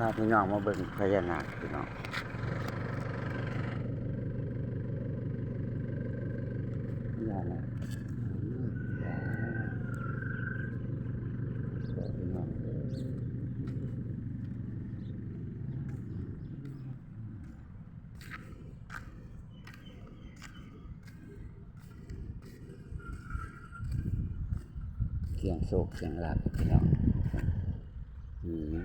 พาพี่น้องมาเบิ่งพญานาคพี่น้องพญานาคพี่น้องเสียงโศกเสียงลาบพี่น้องอืม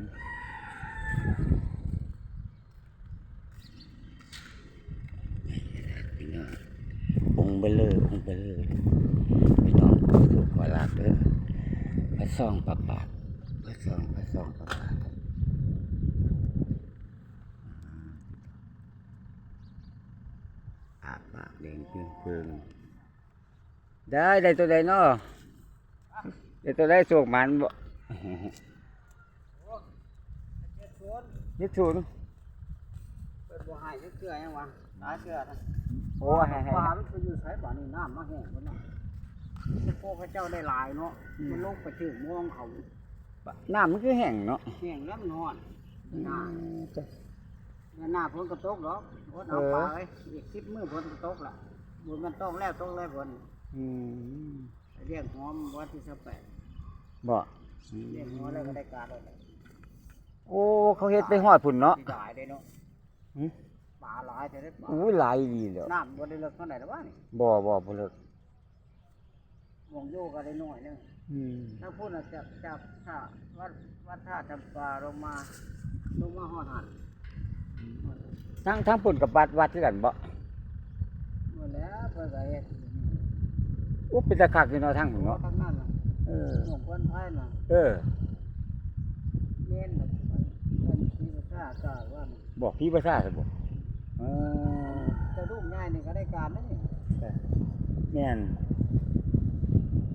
พี่น้ององเบลเลอร์องเบลเลอร์พี่น้องสุขขอลาบเด้อพระซองปะปากพระซองพระซองปะปากอาบปากแดงเพื่องเพื่องได้ได้ตัวใดเนาะได้ตัวใดสูกมันบ่ ยึดศูนย์เปิดบ่อให้เชื่อยังวะตายเชื่อนะโอ้ให้ให้ปลามันไปอยู่ไสบ่านี่น้ำมาแห้งบ่เนาะพวกพระเจ้าได้หลายเนาะมันลงไปถึงมองเขาน้ำมันคือแห้งเนาะแห้งแล้วมันนอนหน้าจ้ะหน้าฝนก็ตกดอกฝนเอาเออปลาไว้อีก10มื้อฝนก็ตกละบุญมันตกแล้วตกแล้วฝนอืมเรียกหอมวันที่18บ่เรียกหอมแล้วก็ได้การแล้ว โอ้ เขาเฮ็ดไปฮอดพุ่นเนาะสิหลายได้เนาะหึปลาหลายแต่ได้ปลาอุ้ยหลายดีแล้วน้ำบ่ได้เลิกเท่าไหร่แล้ววะนี่บ่บ่บ่เลิกมองอยู่ก็ได้น้อยนึงอืมถ้าพูดนะจับจับถ้าวัดวัดท่าจำปาลงมาลงมาหอดหันทั้งทั้งพุ่นกับวัดวัดคือกันบ่หมดแล้วเพื่อไงโอ้เป็นตะคักอยู่เนาะทั้งพุ่นเนาะเนาะทั้งนั้นน่ะเออหลวงพ่อไทยน่ะเออ เมนน่ะเป็น ที่พระเจ้าก็ว่าน่ะบอกพี่ภาษาซะบ่เออจะลูกง่ายนี่ก็ได้การนะนี่แม่น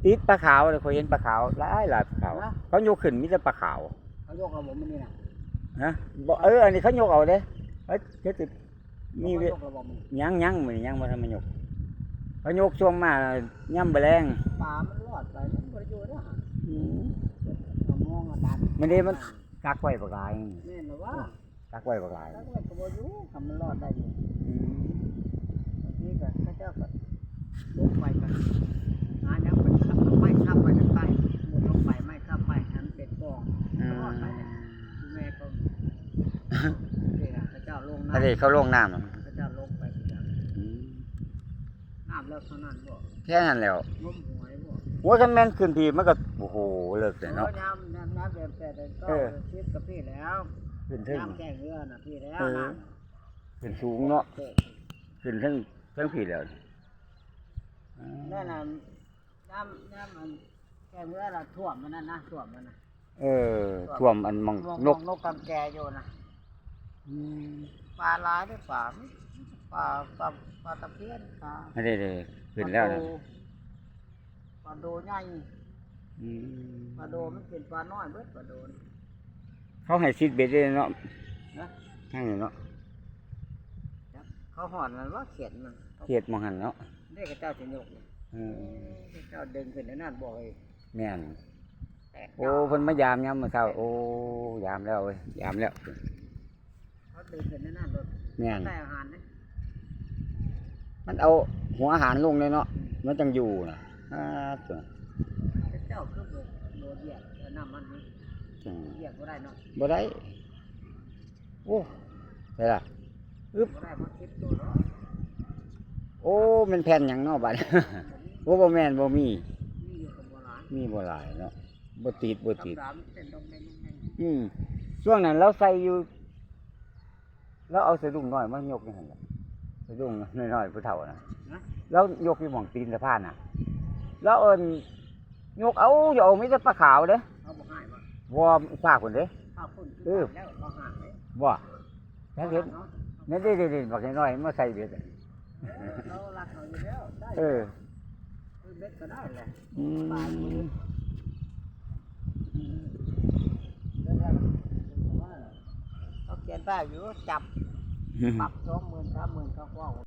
ติดปลาขาวเลยเขาเห็นปลาขาวหลายหลายปลาขาวเขายกขึ้นมีแต่ปลาขาวเขายกระบบมันนี่น่ะฮะบ่เอออันนี้เขายกเอาเด้เอ้ยเฮ็ดสิมีเขาเวยยกระบบมันยังยังมื้อนี้ยังบ่ทันมายกเขายกช่วงมาย่ำแมลงปลามันรอดไปมันบริโภคนะอืมเอามองอาดันมันนี่มัน กักไว้ปากหลายแม่นหรือว่ากักไว้ปากหลายแล้วก็กระโบอยู่ทำมันรอดได้อยู่อืมบางทีก็พระเจ้าก็ลงไปกันหายังไปขับไม่ข้ามไปกันไปหมดลงไปไม่ข้ามไปทันเป็ดกองอืมรอดไปเนี่ยคุณแม่ก็นี่นะพระเจ้าลงอันนี้น้ำเขาลงน้ำอะพระเจ้าลงไปพระเจ้าอืมน้ำเลิกเท่านั้นบ่แค่นั้นแล้วงมหวยบ่ หัวคันแม่นขึ้นทีมันก็โอ้โหเลิกเลยเนาะโอ้น้ำน้ำน้ำแบบแต่ก็เออชิดกับพี่แล้วขึ้นถึง น้ำแก้เรือน่ะพี่แล้วเออ น้ขึ้นสูงเนาะำเออขึ้นทั้งทั้งผีแล้วนั่นน่ะน้ำน้ำมันแก้เรือน่ะท่วมมันนั่นนะท่วมมันนะเออท่วมอันมองมองนกนกกำแกอยู่นะอืมปลาหลายด้วยปลาไม่ปลาปลาปลาตะเพียนปลาไม่ได้เลยขึ้นแล้วนะ ปลาโดใหญ่อืมปลาโดมันเป็นปลาน้อยเบิดปลาโดนเขาให้ซีดเบ็ดเลยเนาะนะทั้งนี้เนาะเขาหอนมันว่าเขียนมันเขียดมองหันเนาะเรียกเจ้าจะยกเลยเออเจ้าดึงขึ้นในนั่นบ่อยแม่นแตกโอ้เพิ่นมายามยามมื้อเช้าโอ้ยามแล้วเว้ยยามแล้วเขาดึงขึ้นในนั่นรถแม่นได้อาหารนะมันเอาหัวอาหารลงเลยเนาะมันจังอยู่นะ อ่าตัวเจ้าคือบ่โดนเหยียบแต่น้ำมันนี่จังเหยียบบ่ได้เนาะบ่ได้โอ้ได้ล่ะอึบบ่ได้มาคิดตัวเนาะโอ้มันแผ่นหยังเนาะบัดโอ้บ่แม่นบ่มีนี่อยู่กับโบราณมีบ่หลายเนาะบ่ติดบ่ติดดำๆเป็นดงแดงแดงอืมช่วงนั้นเราใส่อยู่แล้วเอาสะดุ้งน้อยมายกนี่หั่นล่ะสะดุ้งน้อยๆผู้เฒ่าน่ะนะแล้วยกอยู่หม่องตีนสะพานน่ะ แล้วเอิ้นยกเอาอย่าเอามีแต่ปลาขาวเด้เขาบ่ให้มาบ่ฝากพุ่นเด้ ข้าวพุ่นเออ แล้วเขาหาเลยบ่แล้เห็นเนาะนั่นเด้ๆๆบักน้อยๆมาใส่เบ็ดอะเรารักเขาอยู่แล้วได้เออคือเบ็ดก็ได้แหละอืมเขาเขียนได้อยู่จับปรับสองหมื่นสามหมื่นเขาก็ว่า